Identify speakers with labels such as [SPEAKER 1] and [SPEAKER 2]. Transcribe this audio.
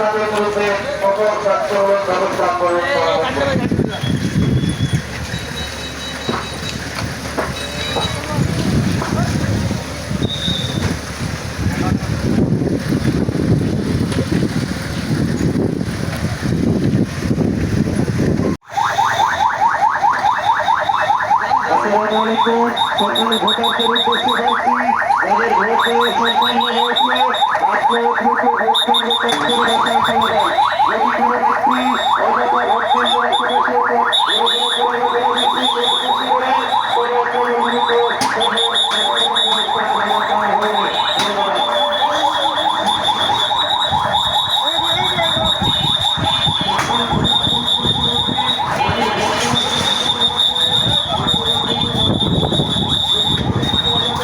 [SPEAKER 1] তাদের বিরুদ্ধে কঠোর শাস্তিমূলক ব্যবস্থা আলাইকুম সকল ভোটারদের উদ্দেশ্যে বলছি তাদের ভোট সম্পন্ন হয়েছে আপনার ভোটে ভোট কেন্দ্র ত্যাগ রাখার সময় যদি কোনো ব্যক্তি অযথা ভোট কেন্দ্র এসে বসে